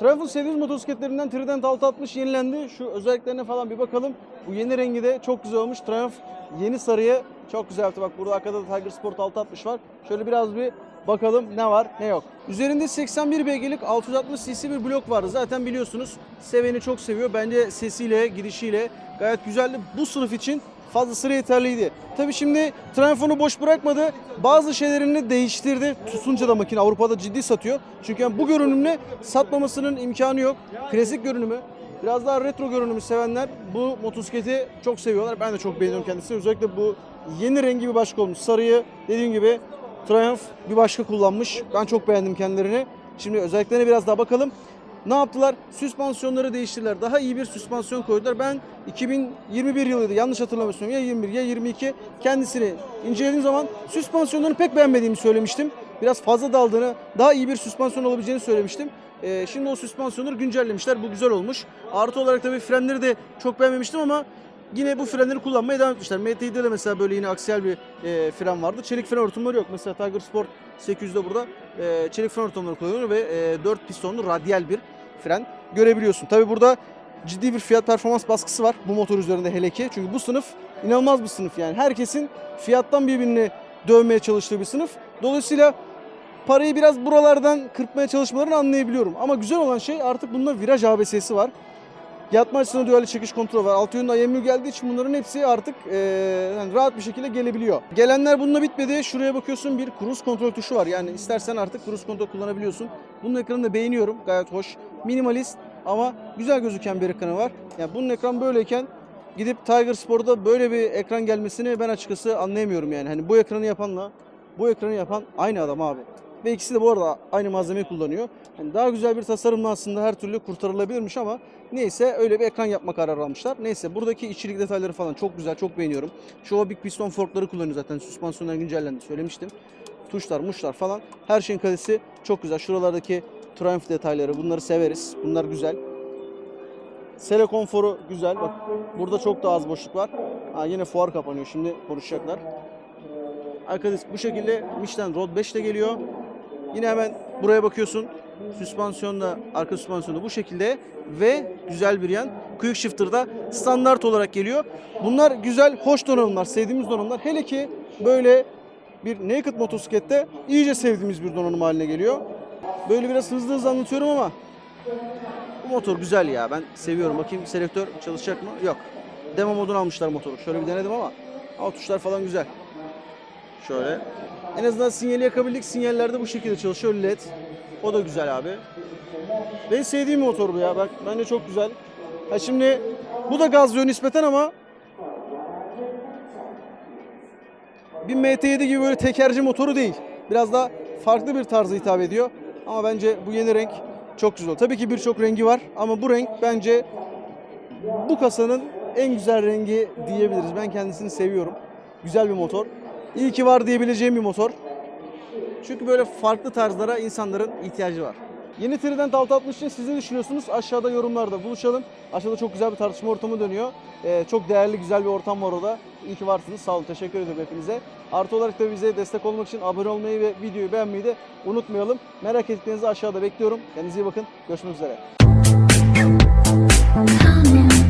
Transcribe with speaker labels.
Speaker 1: Triumph'un sevdiğimiz motosikletlerinden Trident 660 yenilendi. Şu özelliklerine falan bir bakalım. Bu yeni rengi de çok güzel olmuş. Triumph yeni sarıyı çok güzel yaptı. Bak burada arkada da Tiger Sport 660 var. Şöyle biraz bir bakalım ne var ne yok. Üzerinde 81 beygirlik 660 cc bir blok vardı. Zaten biliyorsunuz seveni çok seviyor. Bence sesiyle, gidişiyle gayet güzeldi. Bu sınıf için fazlasıyla yeterliydi. Tabi şimdi onu boş bırakmadı. Bazı şeylerini değiştirdi. Tutunca da makine Avrupa'da ciddi satıyor. Çünkü yani bu görünümle satmamasının imkanı yok. Klasik görünümü, biraz daha retro görünümü sevenler bu motosikleti çok seviyorlar. Ben de çok beğeniyorum kendisini. Özellikle bu yeni rengi bir başka olmuş. Sarıyı dediğim gibi Triumph bir başka kullanmış. Ben çok beğendim kendilerini. Şimdi özelliklerine biraz daha bakalım. Ne yaptılar? Süspansiyonları değiştirdiler. Daha iyi bir süspansiyon koydular. Ben 2021 yılıydı yanlış hatırlamıyorsam ya 21 ya 22 kendisini incelediğim zaman süspansiyonlarını pek beğenmediğimi söylemiştim. Biraz fazla daldığını, daha iyi bir süspansiyon olabileceğini söylemiştim. Ee, şimdi o süspansiyonları güncellemişler. Bu güzel olmuş. Artı olarak tabii frenleri de çok beğenmemiştim ama yine bu frenleri kullanmaya devam etmişler. MT7'de de mesela böyle yine aksiyel bir e, fren vardı. Çelik fren hortumları yok. Mesela Tiger Sport 800'de burada e, çelik fren hortumları kullanıyor ve e, 4 pistonlu radyal bir fren görebiliyorsun. Tabi burada ciddi bir fiyat performans baskısı var bu motor üzerinde hele ki. Çünkü bu sınıf inanılmaz bir sınıf yani. Herkesin fiyattan birbirini dövmeye çalıştığı bir sınıf. Dolayısıyla parayı biraz buralardan kırpmaya çalışmalarını anlayabiliyorum. Ama güzel olan şey artık bunda viraj ABS'si var. Yatma açısından düelli çekiş kontrolü var. Altı yönde IMU geldiği için bunların hepsi artık eee, yani rahat bir şekilde gelebiliyor. Gelenler bununla bitmedi. Şuraya bakıyorsun bir cruise kontrol tuşu var. Yani istersen artık cruise kontrol kullanabiliyorsun. Bunun ekranını da beğeniyorum. Gayet hoş. Minimalist ama güzel gözüken bir ekranı var. Yani bunun ekran böyleyken gidip Tiger Sport'da böyle bir ekran gelmesini ben açıkçası anlayamıyorum yani. Hani bu ekranı yapanla bu ekranı yapan aynı adam abi. Ve ikisi de bu arada aynı malzemeyi kullanıyor. Yani daha güzel bir tasarımla aslında her türlü kurtarılabilirmiş ama neyse öyle bir ekran yapma kararı almışlar. Neyse buradaki içerik detayları falan çok güzel, çok beğeniyorum. O Big Piston forkları kullanıyor zaten. Süspansiyonlar güncellendi söylemiştim. Tuşlar, muşlar falan. Her şeyin kalitesi çok güzel. Şuralardaki Triumph detayları bunları severiz. Bunlar güzel. Sele konforu güzel. Bak burada çok daha az boşluk var. Ha, yine fuar kapanıyor. Şimdi konuşacaklar. Arkadaş bu şekilde Michelin Road 5 de geliyor. Yine hemen buraya bakıyorsun. Süspansiyonda, arka süspansiyonu bu şekilde ve güzel bir yan. Quick Shifter'da standart olarak geliyor. Bunlar güzel, hoş donanımlar, sevdiğimiz donanımlar. Hele ki böyle bir naked motosiklette iyice sevdiğimiz bir donanım haline geliyor. Böyle biraz hızlı hızlı anlatıyorum ama bu motor güzel ya. Ben seviyorum. Bakayım selektör çalışacak mı? Yok. Demo modunu almışlar motoru. Şöyle bir denedim ama ama tuşlar falan güzel. Şöyle. En azından sinyali yakabildik. Sinyaller de bu şekilde çalışıyor. LED. O da güzel abi. Ben sevdiğim motor bu ya. Bak bence çok güzel. Ha şimdi bu da gaz yönü nispeten ama bir MT7 gibi böyle tekerci motoru değil. Biraz daha farklı bir tarzı hitap ediyor. Ama bence bu yeni renk çok güzel. Tabii ki birçok rengi var ama bu renk bence bu kasanın en güzel rengi diyebiliriz. Ben kendisini seviyorum. Güzel bir motor. İyi ki var diyebileceğim bir motor. Çünkü böyle farklı tarzlara insanların ihtiyacı var. Yeni Trident 660 için siz ne düşünüyorsunuz? Aşağıda yorumlarda buluşalım. Aşağıda çok güzel bir tartışma ortamı dönüyor. Ee, çok değerli, güzel bir ortam var orada. İyi ki varsınız. Sağ olun. Teşekkür ederim hepinize. Artı olarak da bize destek olmak için abone olmayı ve videoyu beğenmeyi de unutmayalım. Merak ettiklerinizi aşağıda bekliyorum. Kendinize iyi bakın. Görüşmek üzere.
Speaker 2: Coming.